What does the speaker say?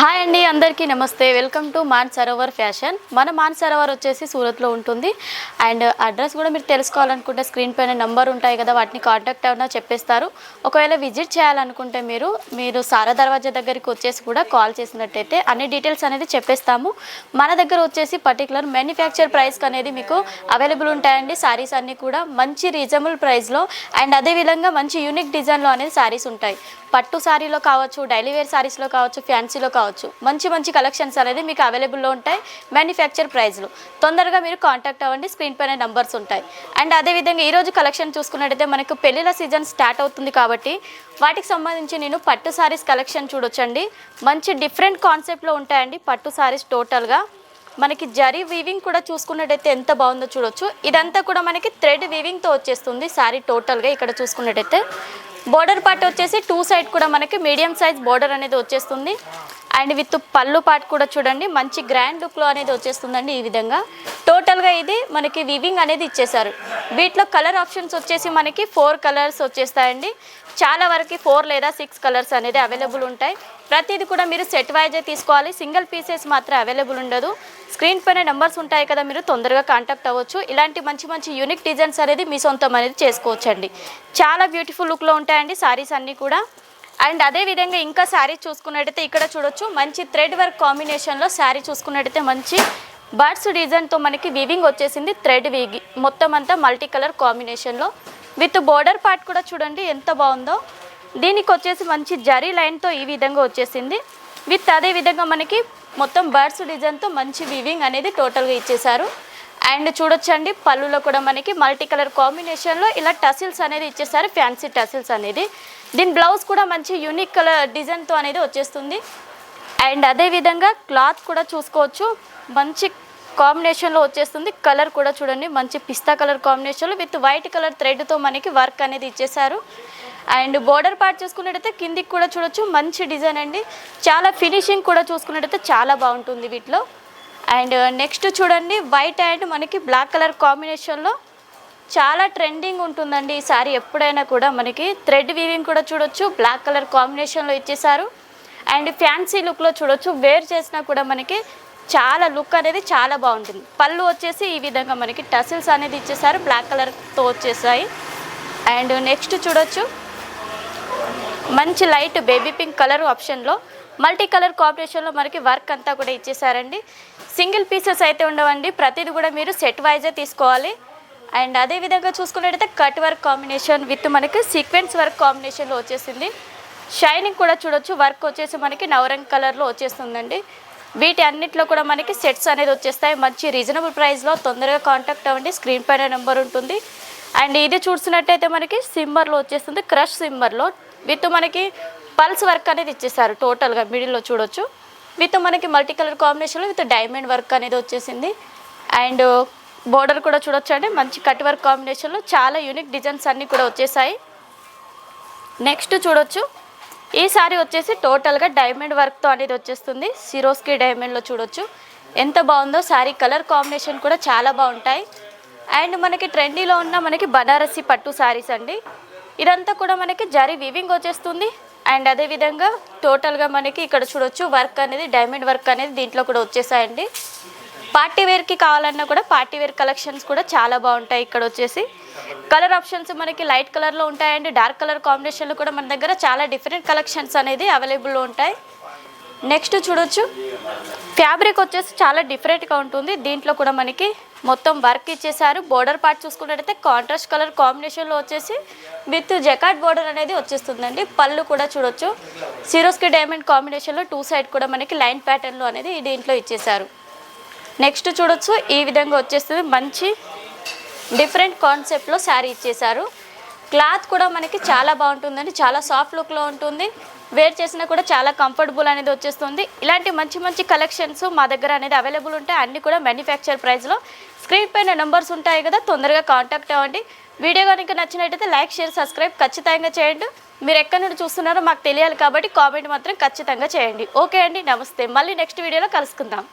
Hi అండి అందరికీ నమస్తే. Welcome to Man Sarovar fashion మన మాన్ సరోవర్ వచ్చేసి సూరత్లో ఉంటుంది. అండ్ అడ్రస్ కూడా మీరు తెలుసుకోవాలనుకుంటే స్క్రీన్ పైన నెంబర్ ఉంటాయి కదా వాటిని కాంటాక్ట్ అయినా చెప్పేస్తారు. ఒకవేళ విజిట్ చేయాలనుకుంటే మీరు మీరు సారా దర్వాజా దగ్గరికి వచ్చేసి కూడా కాల్ చేసినట్టయితే అన్ని డీటెయిల్స్ అనేది చెప్పేస్తాము. మన దగ్గర వచ్చేసి పర్టికులర్ మ్యానుఫ్యాక్చర్ ప్రైస్కి అనేది మీకు అవైలబుల్ ఉంటాయండి. సారీస్ అన్నీ కూడా మంచి రీజనబుల్ ప్రైస్లో అండ్ అదేవిధంగా మంచి యూనిక్ డిజైన్లో అనేది సారీస్ ఉంటాయి. పట్టు సారీలో కావచ్చు డైలీ వేర్ సారీస్లో కావచ్చు ఫ్యాన్సీలో కావచ్చు మంచి మంచి కలెక్షన్స్ అనేది మీకు అవైలబుల్లో ఉంటాయి. మ్యానుఫ్యాక్చర్ ప్రైస్లు తొందరగా మీరు కాంటాక్ట్ అవ్వండి. స్క్రీన్ పైన నంబర్స్ ఉంటాయి. అండ్ అదేవిధంగా ఈరోజు కలెక్షన్ చూసుకున్నట్టయితే మనకు పెళ్ళిళ్ళ సీజన్ స్టార్ట్ అవుతుంది కాబట్టి వాటికి సంబంధించి నేను పట్టు సారీస్ కలెక్షన్ చూడొచ్చండి. మంచి డిఫరెంట్ కాన్సెప్ట్లో ఉంటాయండి పట్టు సారీస్ టోటల్గా. మనకి జరీ వీవింగ్ కూడా చూసుకున్నట్టయితే ఎంత బాగుందో చూడొచ్చు. ఇదంతా కూడా మనకి థ్రెడ్ వీవింగ్తో వచ్చేస్తుంది శారీ టోటల్గా ఇక్కడ చూసుకున్నట్టయితే. బోర్డర్ పార్ట్ వచ్చేసి టూ సైడ్ కూడా మనకి మీడియం సైజ్ బోర్డర్ అనేది వచ్చేస్తుంది. అండ్ విత్ పళ్ళు పార్ట్ కూడా చూడండి మంచి గ్రాండ్ లుక్లో అనేది వచ్చేస్తుందండి ఈ విధంగా. టోటల్గా ఇది మనకి వివింగ్ అనేది ఇచ్చేసారు వీటిలో కలర్ ఆప్షన్స్ వచ్చేసి మనకి ఫోర్ కలర్స్ వచ్చేస్తాయండి. చాలా వరకు ఫోర్ లేదా సిక్స్ కలర్స్ అనేది అవైలబుల్ ఉంటాయి. ప్రతిది కూడా మీరు సెట్ వైజే తీసుకోవాలి. సింగిల్ పీసెస్ మాత్రం అవైలబుల్ ఉండదు. స్క్రీన్ పైన నెంబర్స్ ఉంటాయి కదా మీరు తొందరగా కాంటాక్ట్ అవ్వచ్చు. ఇలాంటి మంచి మంచి యూనిక్ డిజైన్స్ అనేది మీ సొంతం అనేది చేసుకోవచ్చండి. చాలా బ్యూటిఫుల్ లుక్లో ఉంటాయండి సారీస్ అన్నీ కూడా. అండ్ అదే విధంగా ఇంకా శారీ చూసుకున్నట్టయితే ఇక్కడ చూడొచ్చు. మంచి థ్రెడ్ వర్క్ కాంబినేషన్లో శారీ చూసుకున్నట్టయితే మంచి బర్డ్స్ డిజైన్తో మనకి వివింగ్ వచ్చేసింది థ్రెడ్ వీగి మొత్తం అంతా మల్టీ కలర్ కాంబినేషన్లో. విత్ బోర్డర్ పార్ట్ కూడా చూడండి ఎంత బాగుందో. దీనికి వచ్చేసి మంచి జరీ లైన్తో ఈ విధంగా వచ్చేసింది. విత్ అదే విధంగా మనకి మొత్తం బర్డ్స్ డిజైన్తో మంచి వివింగ్ అనేది టోటల్గా ఇచ్చేశారు. అండ్ చూడొచ్చండి పళ్ళులో కూడా మనకి మల్టీ కలర్ కాంబినేషన్లో ఇలా టసిల్స్ అనేది ఇచ్చేసారు ఫ్యాన్సీ టసిల్స్ అనేది. దీని బ్లౌజ్ కూడా మంచి యూనిక్ కలర్ డిజైన్తో అనేది వచ్చేస్తుంది. అండ్ అదేవిధంగా క్లాత్ కూడా చూసుకోవచ్చు. మంచి కాంబినేషన్లో వచ్చేస్తుంది. కలర్ కూడా చూడండి. మంచి పిస్తా కలర్ కాంబినేషన్లో విత్ వైట్ కలర్ థ్రెడ్తో మనకి వర్క్ అనేది ఇచ్చేసారు అండ్ బోర్డర్ పార్ట్ చూసుకున్నట్టయితే కిందికి కూడా చూడొచ్చు. మంచి డిజైన్ అండి. చాలా ఫినిషింగ్ కూడా చూసుకున్నట్టయితే చాలా బాగుంటుంది వీటిలో. అండ్ నెక్స్ట్ చూడండి. వైట్ అండ్ మనకి బ్లాక్ కలర్ కాంబినేషన్లో చాలా ట్రెండింగ్ ఉంటుందండి ఈ సారీ. ఎప్పుడైనా కూడా మనకి థ్రెడ్ వీవింగ్ కూడా చూడొచ్చు. బ్లాక్ కలర్ కాంబినేషన్లో ఇచ్చేసారు అండ్ ఫ్యాన్సీ లుక్లో చూడొచ్చు. వేర్ చేసినా కూడా మనకి చాలా లుక్ అనేది చాలా బాగుంటుంది. పళ్ళు వచ్చేసి ఈ విధంగా మనకి టసిల్స్ అనేది ఇచ్చేసారు. బ్లాక్ కలర్తో వచ్చేసాయి. అండ్ నెక్స్ట్ చూడొచ్చు. మంచి లైట్ బేబీ పింక్ కలర్ ఆప్షన్లో మల్టీ కలర్ కాంబినేషన్లో మనకి వర్క్ అంతా కూడా ఇచ్చేసారండి. సింగిల్ పీసెస్ అయితే ఉండవండి. ప్రతిది కూడా మీరు సెట్ వైజే తీసుకోవాలి. అండ్ అదే విధంగా చూసుకున్నట్టయితే కట్ వర్క్ కాంబినేషన్ విత్ మనకి సీక్వెన్స్ వర్క్ కాంబినేషన్లో వచ్చేసింది. షైనింగ్ కూడా చూడొచ్చు. వర్క్ వచ్చేసి మనకి నవరంగ్ కలర్లో వచ్చేస్తుందండి. వీటి అన్నిట్లో కూడా మనకి సెట్స్ అనేది వచ్చేస్తాయి. మంచి రీజనబుల్ ప్రైస్లో తొందరగా కాంటాక్ట్ అవ్వండి. స్క్రీన్ పైన నెంబర్ ఉంటుంది. అండ్ ఇది చూసినట్టయితే మనకి సిమ్మర్లో వచ్చేస్తుంది. క్రష్ సిమ్మర్లో విత్ మనకి పల్స్ వర్క్ అనేది ఇచ్చేసారు టోటల్గా మిడిల్లో చూడొచ్చు. విత్ మనకి మల్టీ కలర్ కాంబినేషన్లో విత్ డైమండ్ వర్క్ అనేది వచ్చేసింది. అండ్ బోర్డర్ కూడా చూడొచ్చు అండి మంచి కట్ వర్క్ కాంబినేషన్లో చాలా యూనిక్ డిజైన్స్ అన్నీ కూడా వచ్చేసాయి. నెక్స్ట్ చూడొచ్చు. ఈ సారీ వచ్చేసి టోటల్గా డైమండ్ వర్క్తో అనేది వచ్చేస్తుంది. సిరోస్కి డైమండ్లో చూడొచ్చు. ఎంత బాగుందో శారీ కలర్ కాంబినేషన్ కూడా చాలా బాగుంటాయి. అండ్ మనకి ట్రెండీలో ఉన్న మనకి బనారసి పట్టు శారీస్ అండి. ఇదంతా కూడా మనకి జరీ వివింగ్ వచ్చేస్తుంది. అండ్ అదేవిధంగా టోటల్గా మనకి ఇక్కడ చూడొచ్చు వర్క్ అనేది డైమండ్ వర్క్ అనేది దీంట్లో కూడా వచ్చేసాయండి. పార్టీ వేర్కి కావాలన్నా కూడా పార్టీ వేర్ కలెక్షన్స్ కూడా చాలా బాగుంటాయి ఇక్కడ వచ్చేసి. కలర్ ఆప్షన్స్ మనకి లైట్ కలర్లో ఉంటాయండి. డార్క్ కలర్ కాంబినేషన్లో కూడా మన దగ్గర చాలా డిఫరెంట్ కలెక్షన్స్ అనేది అవైలబుల్లో ఉంటాయి. నెక్స్ట్ చూడొచ్చు. ఫ్యాబ్రిక్ వచ్చేసి చాలా డిఫరెంట్గా ఉంటుంది. దీంట్లో కూడా మనకి మొత్తం వర్క్ ఇచ్చేసారు బోర్డర్ పార్ట్ చూసుకున్నట్టయితే కాంట్రాస్ట్ కలర్ కాంబినేషన్లో వచ్చేసి విత్ జకాట్ బోర్డర్ అనేది వచ్చేస్తుందండి. పళ్ళు కూడా చూడొచ్చు. సిరోస్కి డైమండ్ కాంబినేషన్లో టూ సైడ్ కూడా మనకి లైన్ ప్యాటర్న్లో అనేది దీంట్లో ఇచ్చేసారు నెక్స్ట్ చూడొచ్చు. ఈ విధంగా వచ్చేస్తుంది. మంచి డిఫరెంట్ కాన్సెప్ట్లో శారీ ఇచ్చేశారు. క్లాత్ కూడా మనకి చాలా బాగుంటుందండి. చాలా సాఫ్ట్ లుక్లో ఉంటుంది. వేర్ చేసినా కూడా చాలా కంఫర్టబుల్ అనేది వచ్చేస్తుంది. ఇలాంటి మంచి మంచి కలెక్షన్స్ మా దగ్గర అనేది అవైలబుల్ ఉంటాయి. అన్నీ కూడా మ్యానుఫ్యాక్చర్ ప్రైస్లో. స్క్రీన్ పైన నెంబర్స్ ఉంటాయి కదా తొందరగా కాంటాక్ట్ అవ్వండి. వీడియో కనుక నచ్చినట్టయితే లైక్ షేర్ సబ్స్క్రైబ్ ఖచ్చితంగా చేయండి. మీరు ఎక్కడి నుండి చూస్తున్నారో మాకు తెలియాలి కాబట్టి కామెంట్ మాత్రం ఖచ్చితంగా చేయండి. ఓకే అండి నమస్తే. మళ్ళీ నెక్స్ట్ వీడియోలో కలుసుకుందాం.